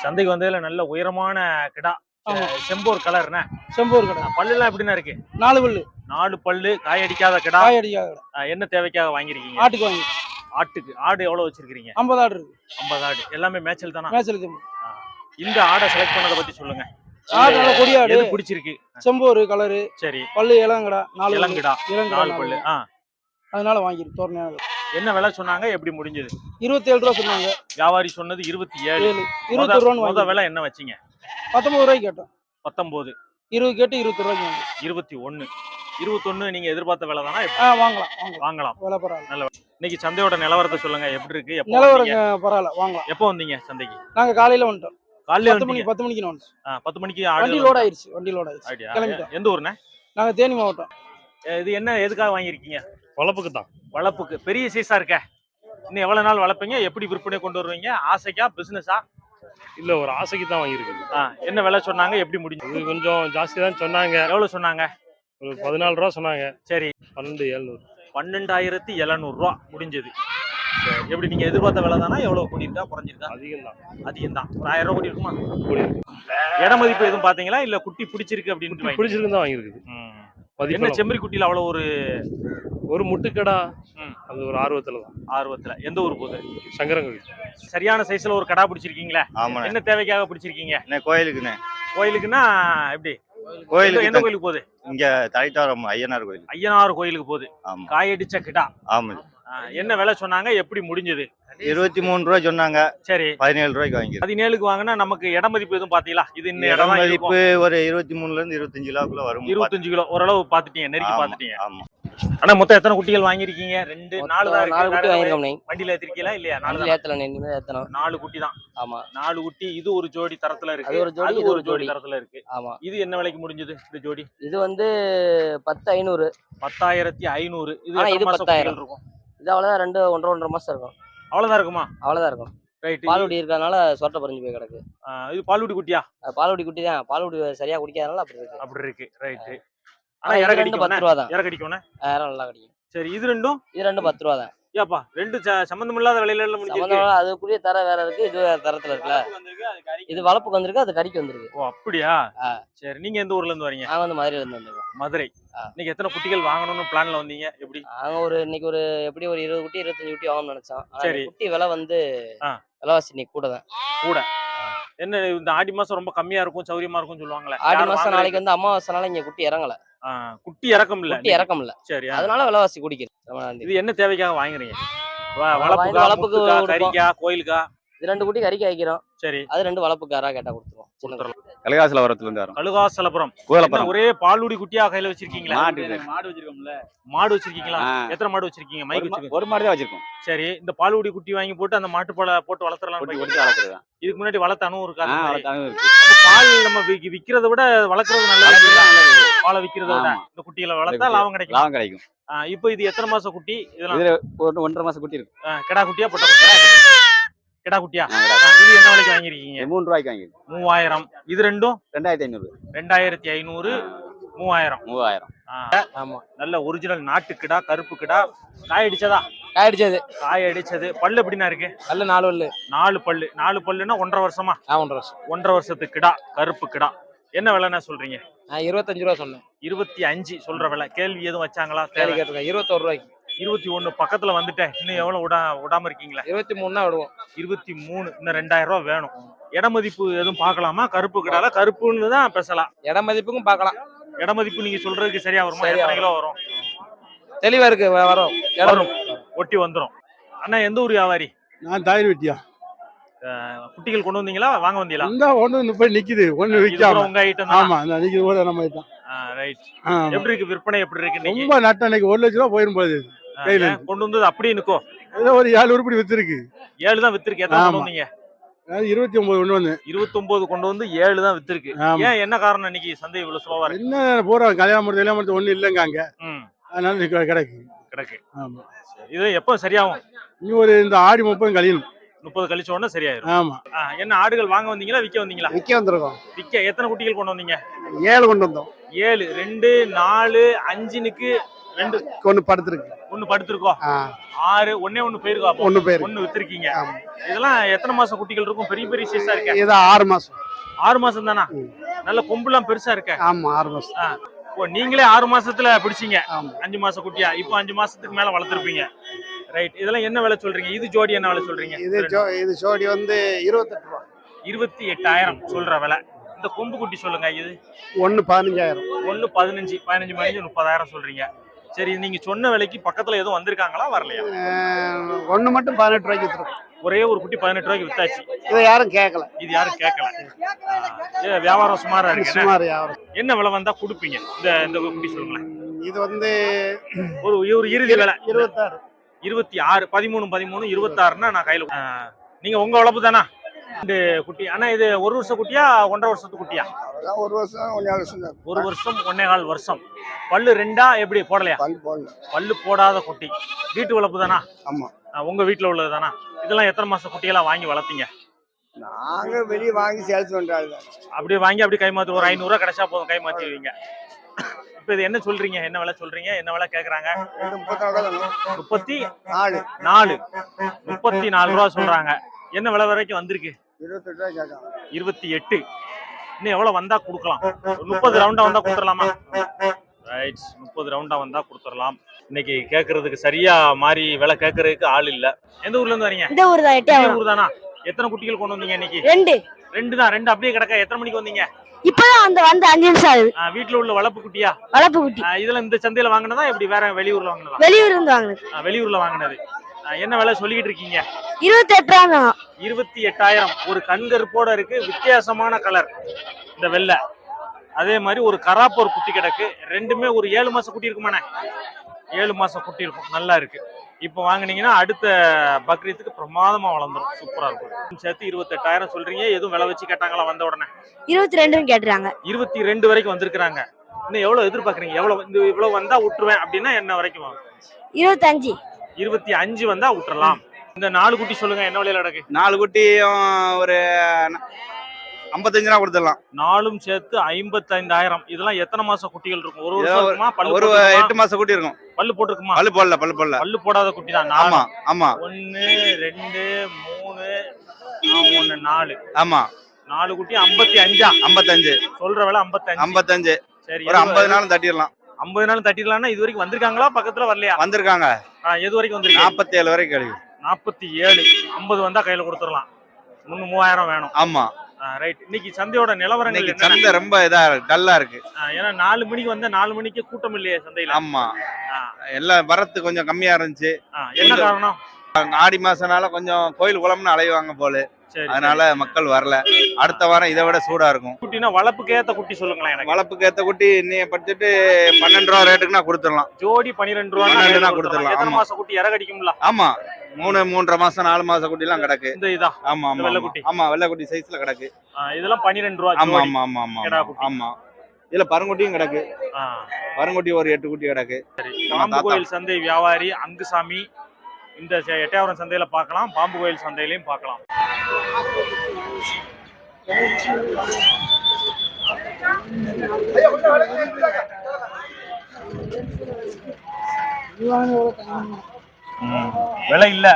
சந்தைக்கு வந்ததுல நல்ல உயரமான கிடா செம்போர் கலர்னா செம்பூர் கடை பல்லுலாம் எப்படிண்ணா இருக்கு? நாலு பல்லு. நாலு பல்லு காய் அடிக்காத கிடா. காய் அடிக்காத கடை. என்ன தேவைக்காக வாங்கிருக்கீங்க ஆட்டுக்கு வாங்கி ஆட்டுக்கு. ஆடு எவ்வளவு வச்சிருக்கீங்க ஐம்பது ஆடு இருக்கு. ஐம்பது ஆடு. எல்லாமே மேய்ச்சல் தானா? மேய்ச்சலுக்கு அஹ் இந்த ஆடை செலக்ட் பண்ணதை பத்தி சொல்லுங்க. ஆடு நல்ல கொடியாடு. எது பிடிச்சிருக்கு? செம்பூர் கலரு சரி. பல்லு இளங்கடா. நாலு இளங்கடா. நாலு பல்லு. ஆ. அதனால வாங்கிருக்கு தோரணையாக என்ன விலை சொன்னாங்க? எப்படி முடிஞ்சது? இருபத்தி ஏழு ரூபா சொன்னாங்க. வியாபாரி சொன்னது இருபத்தி ஏழு இருபத்தி ரூபான்னு முத வாங்கி விலை என்ன வச்சீங்க? பத்தொன்பது ரூபாய்க்கு கேட்டோம். பத்தொன்பது. இருபது கேட்டு இருபத்தி ரூபாய்க்கு வாங்கி இருபத்தி ஒன்னு இருபத்தொன்னு நீங்க எதிர்பார்த்த விலை தானா? வாங்கலாம் வாங்கலாம். விலை பரவாயில்ல. இன்னைக்கு சந்தையோட நிலவரத்தை சொல்லுங்க. எப்படி இருக்கு? வந்தீங்க? பரவாயில்ல வாங்கலாம். எப்போ வந்தீங்க சந்தைக்கு? நாங்க காலையில வந்துட்டோம். காலையில பத்து மணி வந்தீங்க பத்து மணிக்கு நான் பத்து மணிக்கு வண்டி லோட் ஆயிருச்சு வண்டி லோட்? கிளம்பிட்டோம். எந்த ஊர்ண்ணே? நாங்க தேனி மாவட்டம். இது என்ன எதுக்காக வாங்கியிருக்கீங்க? வளர்ப்புக்கு தான். வளர்ப்புக்கு பெரிய சைஸா இருக்க. இன்னும் எவ்வளவு நாள் வளர்ப்பீங்க? எப்படி விற்பனை கொண்டு வருவீங்க? ஆசைக்கா பிசினஸா இல்ல ஒரு ஆசைக்கு தான் வாங்கியிருக்குது என்ன விலை சொன்னாங்க? எப்படி முடிஞ்சது இது கொஞ்சம் ஜாஸ்தி தான் சொன்னாங்க. எவ்வளவு சொன்னாங்க? ஒரு பதினாலு ரூபா சொன்னாங்க. சரி. பன்னெண்டு ஏழ்நூறு பன்னெண்டாயிரத்தி எழுநூறு ரூபா முடிஞ்சது. எப்படி நீங்க எதிர்பார்த்த விலை தானா? எவ்வளவு கூடியிருக்கா? குறைஞ்சிருக்கா? அதிகம் தான். அதிகம் தான் ஒரு ஆயிரம் ரூபாய் கூடி இருக்குமா கூடி இட மதிப்பு எதுவும் பாத்தீங்களா இல்ல குட்டி பிடிச்சிருக்கு அப்படின்னு பிடிச்சிருக்கு தான் வாங்கியிருக்குது. என்ன செம்மறி குட்டியில அவ்வளவு ஒரு ஒரு முட்டுக்கடா. அது ஒரு ஆர்வத்துல தான். ஆர்வத்துல. எந்த ஊர் போகுது? சங்கரங்கோவில் சரியான சைஸ்ல ஒரு கடா பிடிச்சிருக்கீங்களா? ஆமாண்ணே. என்ன தேவைக்காக பிடிச்சிருக்கீங்க? அண்ணே கோயிலுக்குண்ணே. கோயிலுக்குன்னா எப்படி? கோயிலுக்கு எந்த. கோயிலுக்கு போகுது? இங்க தலைத்தாரம் ஐயனார் கோயில் ஐயனார் கோயிலுக்கு போகுது. ஆமா. காயடிச்ச கிடா. ஆமா. என்ன விலை சொன்னாங்க? எப்படி முடிஞ்சது? இருபத்தி மூணு ரூபாய் சொன்னாங்க. சரி. பதினேழு ரூபாய்க்கு வாங்கிருக்கோம் பதினேழுக்கு வாங்கினா நமக்கு இட மதிப்பு எதுவும் பாத்தீங்களா? இது இந்த இடம் இடம் மதிப்பு ஒரு இருபத்தி மூணுல இருந்து இருபத்தஞ்சு கிலோக்குள்ள வரும் இருபத்தஞ்சு கிலோ ஓரளவு பாத்துட்டீங்க நெருக்கி ஆமா, பாத்துட்டீங்க ஆமா. ஆனா மொத்தம் எத்தனை குட்டிகள் வாங்கிருக்கீங்க ரெண்டு நாலு தான் நாலு. குட்டி வேற வாங்கிருக்கோம்ண்ணே வண்டியில ஏத்திருக்கீங்களா? இல்லையா? நாலு ஏத்தலாம் இனிமே ஏத்தணும். நாலு குட்டி தான். ஆமா. நாலு குட்டி இது ஒரு ஜோடி தரத்துல இருக்கு. அது ஒரு ஜோடி, இது ஒரு ஜோடி. தரத்துல இருக்கு. ஆமா. இது என்ன விலைக்கு முடிஞ்சது இந்த ஜோடி? இது வந்து பத்து ஐநூறு பத்தாயிரத்தி ஐநூறு. இது இது பத்தாயிரம். இருக்கும்? இது அவ்வளவுதான் ரெண்டு ஒன்றரை ஒன்றரை மாசம் இருக்கும். அவ்வளவுதான் இருக்குமா? அவ்வளவுதான் இருக்கும். ரைட் பால்குடி இருக்கிறதுனால சொட்டை பறிஞ்சு போய் கிடக்கு. இது பால்குடி குட்டியா? அது பால்குடி குட்டி தான். பால்குடி சரியா குடிக்காதனால அப்படி இருக்கு. அப்படி இருக்கு. ரைட் ஆனா இறக்க பத்து ரூபா தான் நல்லா கிடைக்கும் சரி இது ரெண்டும்? இது ரெண்டு பத்து ரூபா தான் ஏப்பா ரெண்டு சம்பந்தம் இல்லாத விலையில சம்பந்தம் அதுக்குரிய தர வேற இருக்கு இது வேற தரத்துல இருக்குல்ல. இது வளப்புக்கு வந்திருக்கு அது கறிக்கு வந்திருக்கு. ஓ அப்படியா. சரி நீங்க எந்த ஊர்ல இருந்து வரீங்க? நாங்க வந்து மதுரையில இருந்து வந்திருக்கோம். மதுரை. நீங்க எத்தனை குட்டிகள் வாங்கணும்னு பிளான்ல வந்தீங்க? எப்படி? நாங்க ஒரு இன்னைக்கு ஒரு எப்படி ஒரு இருபது குட்டி இருபத்தஞ்சு குட்டி வாங்கணும்னு நினைச்சோம். சரி. குட்டி விலை வந்து. விலைவாசி இன்னைக்கு கூட தான். என்ன இந்த ஆடி மாசம் ரொம்ப கம்மியா இருக்கும் சௌரியமா இருக்கும் சொல்லுவாங்களே. ஆடி மாசம் நாளைக்கு வந்து அமாவாசைனால இங்க குட்டி இறங்கல. குட்டி இறக்கம் இல்ல குட்டி இறக்கம் இல்ல சரி. அதனால விலைவாசி குடிக்குது. ரமணான் இது என்ன தேவைக்காக வாங்குறீங்க? வளப்புக்கா. கறிக்கா கோயிலுக்கா? இது ரெண்டு குட்டி கறிக்கு வைக்கிறோம் சரி. அது ரெண்டு வளப்புக்காரா கேட்டா கொடுத்துருவோம். கொடுத்துடலாம் கலகாசில வரத்துல இருந்து வரோம் கழுகாசலபுரம் என்ன கோலப்பரம் ஒரே பாலுடி குட்டியா கையில வச்சிருக்கீங்களா? மாடு வச்சிருக்கோம்ல. மாடு வச்சிருக்கீங்களா. எத்தனை மாடு வச்சிருக்கீங்க? மைக் வச்சிருக்கீங்க. ஒரு மாடு தான் வச்சிருக்கோம். சரி இந்த பாலுடி குட்டி வாங்கி போட்டு அந்த மாட்டு பாலை போட்டு வளர்த்துறலாம் தான். இதுக்கு முன்னாடி வளர்த்த அனுபவம் இருக்கா? பால் நம்ம விக்க- விக்கிறத விட வளர்க்கறது நல்லது. பாலை விக்கிறத விட. இந்த குட்டிகளை வளர்த்தா. லாபம் கிடைக்கும். லாபம் கிடைக்கும். இப்போ இது எத்தனை மாசம் குட்டி? இதெல்லாம் ஒன்றரை மாசம் குட்டி இருக்கு. கிடா குட்டியா பொட்டை கிடா குட்டியா? இது என்ன விலைக்கு வாங்கிருக்கீங்க மூணு ரூபாய்க்கு வாங்கி மூவாயிரம். இது ரெண்டும்? ரெண்டாயிரத்தி ஐநூறு. ரெண்டாயிரத்தி ஐநூறு மூவாயிரம். மூவாயிரம். ஆமா. நல்ல ஒரிஜினல் நாட்டு கிடா கருப்பு கிடா காய் அடிச்சதா காயடிச்சது. காய் அடிச்சது பல்லு எப்படின்னா இருக்கு? நல்ல நாலு பல்லு. நாலு பல்லு. நாலு பல்லுன்னா ஒன்றரை வருஷமா? ஆ ஒன்றரை வருஷம். ஒன்றரை வருஷத்து கிடா கருப்பு கிடா என்ன விலைன்னா சொல்றீங்க? நான் இருபத்தஞ்சு ரூபா சொன்னேன். இருபத்தி அஞ்சு சொல்ற விலை. கேள்வி எதுவும் வச்சாங்களா? கேள்வி கேட்டிருக்கேன். இருபத்தோரு ரூபாய்க்கு. இருபத்தி ஒண்ணு பக்கத்துல வந்துட்டேன். இன்னும் எவ்வளவு விடா விடாம இருக்கீங்களா? இருபத்தி மூணுனா விடுவோம். இருபத்தி மூணு இன்னும் ரெண்டாயிரம் ரூபாய் வேணும். இட மதிப்பு எதுவும் பார்க்கலாமா? கருப்பு கிடால கருப்புன்னு தான் பேசலாம். இட மதிப்புக்கும் பார்க்கலாம். இட மதிப்பு நீங்க சொல்றதுக்கு சரியா வருமா? எத்தனை கிலோ வரும். தெளிவா இருக்கு வரும். இடம் வரும். ஒட்டி வந்துரும். அண்ணா எந்த ஊர் வியாபாரி? நான் தயிர் வெட்டியா குட்டிகள் கொண்டு வந்தீங்களா? வாங்க வந்தீங்களா? இந்த ஒண்ணு போய் நிக்குது. ஒண்ணு விக்காம. உங்க ஐட்டம் ஆமா நிக்குது. கூட நம்ம தான் ரைட். எப்படி இருக்கு விற்பனை? எப்படி இருக்கு ரொம்ப நட்டம் இன்னைக்கு ஒரு லட்சம் ரூபா போயிரும் போகுது கையில கொண்டு வந்தது அப்படியே நிக்கோ. ஏதோ ஒரு ஏழு உருப்படி வித்துருக்கு. ஏழு தான் வித்திருக்கு எத்தனை கொண்டு. வந்தீங்க? அதாவது இருபத்தி ஒன்பது ஒண்ணு வந்து இருபத்தொன்பது கொண்டு வந்து ஏழு தான் வித்திருக்கு. ஏன் என்ன காரணம் இன்னைக்கு சந்தை இவ்வளவு ஸ்லோவா என்ன பூரா கல்யாணம் முடிஞ்சு கல்யாணம் முடிஞ்சு ஒண்ணு இல்லைங்க அங்க. அதனால கிடக்கு. கிடக்கு. ஆமா. இது எப்போ சரியாகும்? நீ ஒரு இந்த ஆடி முப்பது கழியணும். முப்பது கழிச்ச உடனே சரியாயிரும். ஆமா. என்ன ஆடுகள் வாங்க வந்தீங்களா விக்க வந்தீங்களா? விற்க வந்திருக்கோம். விக்க எத்தனை குட்டிகள் கொண்டு வந்தீங்க? ஏழு கொண்டு வந்தோம். ஏழு ரெண்டு நாலு அஞ்சுனுக்கு ரெண்டு ஒன்று படுத்துருக்கு. ஒண்ணு படுத்திருக்கோம். ஆறு ஒண்ணு போயிருக்கோம் அப்போ. ஒன்று பேர் ஒண்ணு வித்திருக்கீங்க. இதெல்லாம் எத்தனை மாசம் குட்டிகள் இருக்கும்? பெரிய பெரிய சைஸா இருக்க. இது ஆறு மாசம். ஆறு மாசம் தானா. நல்ல கொம்புலாம் பெருசா இருக்க. ஆமா ஆறு மாசம். ஓ நீங்களே ஆறு மாசத்துல பிடிச்சீங்க. அஞ்சு மாச குட்டியா? இப்போ அஞ்சு மாசத்துக்கு மேல வளர்த்துருப்பீங்க. ரைட் இதெல்லாம் என்ன விலை சொல்றீங்க? இது ஜோடி என்ன விலை சொல்றீங்க? இது இது ஜோடி வந்து இருபத்தெட்டு ரூபா. இருபத்தி எட்டாயிரம் சொல்ற விலை. இந்த கொம்பு குட்டி சொல்லுங்க இது. ஒன்று பதினஞ்சாயிரம். ஒண்ணு பதினஞ்சு பதினஞ்சு பதினஞ்சு முப்பதாயிரம் சொல்றீங்க. சரி நீங்க சொன்ன விலைக்கு பக்கத்துல எதுவும் வந்திருக்காங்களா? வரலையா? ஒன்று மட்டும் பதினெட்டு ரூபாய்க்கு வித்துருக்கோம். ஒரே ஒரு குட்டி பதினெட்டு ரூபாய்க்கு வித்தாச்சு. இதை யாரும் கேட்கல இது யாரும் கேட்கல வியாபாரம் சுமாரா இருக்கு. சுமார் வியாபாரம். என்ன விலை வந்தா கொடுப்பீங்க? இந்த இந்த குட்டி சொல்லுங்களேன். இது வந்து ஒரு ஒரு இறுதி விலை. இருபத்தாறு. இருபத்தி ஆறு பதிமூணு பதிமூணு இருபத்தாறுனா நான் கையில நீங்க உங்க வளர்ப்பு தானா? இந்த குட்டி. ஆனா இது ஒரு வருஷம் குட்டியா ஒன்றரை வருஷத்து குட்டியா? ஒரு வருஷம் ஒன்றே வருஷம் தான் ஒரு வருஷம் ஒன்னே கால் வருஷம். பல்லு ரெண்டா எப்படி? போடலையா? பல் போடல. பல்லு போடாத குட்டி. வீட்டு வளர்ப்பு தானா? ஆமா. உங்க வீட்டுல உள்ளது தானா? இதெல்லாம் எத்தனை மாசம் குட்டியெல்லாம் வாங்கி வளர்த்தீங்க? நாங்க வெளியே வாங்கி சேல்ஸ் பண்றாங்க அப்படியே வாங்கி அப்படியே கைமாத்தி ஒரு ஐநூறுரூவா கிடைச்சா போதும் கைமாத்திடுவீங்க இப்போ இது என்ன சொல்றீங்க? என்ன விலை சொல்றீங்க? என்ன விலை கேக்குறாங்க? முப்பத்தி நாலு. நாலு. முப்பத்தி நாலு ரூபா சொல்றாங்க. என்ன விலை வரைக்கும் வந்திருக்கு? இருபத்தெட்டு ரூபாய் கேட்கலாம். இருபத்தி எட்டு. இன்னும் எவ்வளவு வந்தா கொடுக்கலாம்? முப்பது ரவுண்டா வந்தா கொடுத்துடலாமா ரைட் முப்பது ரவுண்டா வந்தா கொடுத்துடலாம் இன்னைக்கு கேட்கறதுக்கு சரியா மாறி விலை கேட்கறதுக்கு ஆள் இல்ல. எந்த ஊர்ல இருந்து வரீங்க? இந்த ஊர் தான் எட்டியாவரம் ஊர் தானா எத்தனை குட்டிகள் கொண்டு வந்தீங்க இன்னைக்கு? ரெண்டு. ரெண்டு தான் ரெண்டு அப்படியே கிடக்க. எத்தனை மணிக்கு வந்தீங்க? இப்பதான் அந்த வந்து அஞ்சு நிமிஷம் ஆகுது. வீட்டுல உள்ள வளர்ப்பு குட்டியா? வளர்ப்பு குட்டி. ஆ, இதெல்லாம் இந்த சந்தையில வாங்கினதா இப்படி வேற வெளியூர்ல வாங்கினதா? வெளியூர் இருந்து வாங்கினது. வெளியூர்ல வாங்கினது. என்ன விலை சொல்லிக்கிட்டு இருக்கீங்க? இருபத்தி எட்டு ரூபா தான். இருபத்தி எட்டாயிரம் ஒரு கண்கருப்போட இருக்கு. வித்தியாசமான கலர் இந்த வெள்ளை. அதே மாதிரி ஒரு கராப்போர் குட்டி கிடக்கு. ரெண்டுமே ஒரு ஏழு மாசம் குட்டி இருக்குமாண்ணே ஏழு மாசம் குட்டி இருக்கும் நல்லா இருக்கு. இப்போ வாங்குனீங்கன்னா அடுத்த பக்ரீத்துக்கு பிரமாதமா வளர்ந்துரும். சூப்பரா இருக்கும். சேர்த்து இருபத்தெட்டாயிரம் சொல்றீங்க. எதுவும் விலை வச்சு கேட்டாங்களா வந்த உடனே? இருபத்தி ரெண்டுன்னு கேட்டுறாங்க. இருபத்தி ரெண்டு வரைக்கும் வந்திருக்கிறாங்க. இன்னும் எவ்வளவு எதிர்பார்க்கறீங்க? எவ்வளவு இந்த இவ்வளவு வந்தா விட்டுருவேன் அப்படின்னா என்ன வரைக்கும்? இருபத்தஞ்சு. இருபத்தி அஞ்சு வந்தா விட்டுறலாம். இந்த நாலு குட்டி சொல்லுங்க என்ன விலையில கிடக்கு? நாலு குட்டியும் ஒரு ஐம்பத்தஞ்சு ரூபா கொடுத்துடலாம். நாலும் சேர்த்து ஐம்பத்தைந்தாயிரம். இதெல்லாம் எத்தனை மாசம் குட்டிகள் இருக்கும்? ஒரு வருஷம் பல்லு ஒரு? எட்டு மாசம் குட்டி இருக்கும். பல்லு போட்டிருக்குமா? பல்லு போடல பல்லு போடல. பல்லு போடாத குட்டி தான் ஆமா ஆமா. ஒன்னு ரெண்டு மூணு ஒண்ணு நாலு. ஆமா. நாலு குட்டி ஐம்பத்தி அஞ்சா? ஐம்பத்தஞ்சு. சொல்ற விலை ஐம்பத்தஞ்சு. ஐம்பத்தஞ்சு. சரி ஒரு ஐம்பது நாளும் தட்டிடலாம். ஐம்பது நாள் தட்டிடலாம்னா இது வரைக்கும் வந்திருக்காங்களா? பக்கத்துல வரலையா? வந்திருக்காங்க. எது வரைக்கும் வந்திருக்காங்க நாற்பத்தி ஏழு வரைக்கும் கிடைக்கும் நாற்பத்தி ஏழு ஐம்பது வந்தா கையில கொடுத்துடலாம். மூணு மூவாயிரம் வேணும். ஆமா. ரைட் இன்னைக்கு சந்தையோட நிலவரங்கள் இன்னைக்கு சந்தை ரொம்ப இதா இருக்கு டல்லா இருக்கு. ஏன்னா நாலு மணிக்கு வந்தா நாலு மணிக்கு கூட்டம் இல்லையே சந்தையில. ஆமா. எல்லாம் வரத்து கொஞ்சம் கம்மியா இருந்துச்சு. என்ன காரணம்? ஆடி மாசம்னால கொஞ்சம் கோயில் குளம்னு அலைவாங்க போல. அதனால மக்கள் வரல. அடுத்த வாரம் இதை விட சூடா இருக்கும். குட்டினா வளர்ப்புக்கு ஏத்த குட்டி சொல்லுங்களேன் எனக்கு. வளர்ப்புக்கு ஏத்த குட்டி இன்னைய படிச்சுட்டு பன்னெண்டு ரூபா ரேட்டுக்குனா கொடுத்துடலாம். ஜோடி பன்னிரெண்டு ரூபா பன்னிரெண்டுனா கொடுத்துடலாம், எத்தனை. மாசம் குட்டி இறகடிக்கும்ல ஆமா. மூணு மூன்றரை மாசம் நாலு மாசம் குட்டி எல்லாம் கிடக்கு. இந்த இதா? ஆமா ஆமா வெள்ளை ஆமா. குட்டி. ஆமா வெள்ளை குட்டி சைஸ்ல கிடக்கு. இதெல்லாம் பன்னிரெண்டு ரூபா ஆமா. ஆமா ஆமா ஆமா. ஆமா. இதுல பருங்குட்டியும் கிடக்கு. பருங்குட்டி ஒரு எட்டு குட்டி கிடக்கு. சந்தை வியாபாரி அங்குசாமி இந்த எட்டயபுரம் சந்தையில் பார்க்கலாம் பாம்பு கோயில் சந்தையிலையும் பார்க்கலாம். விலை இல்லை.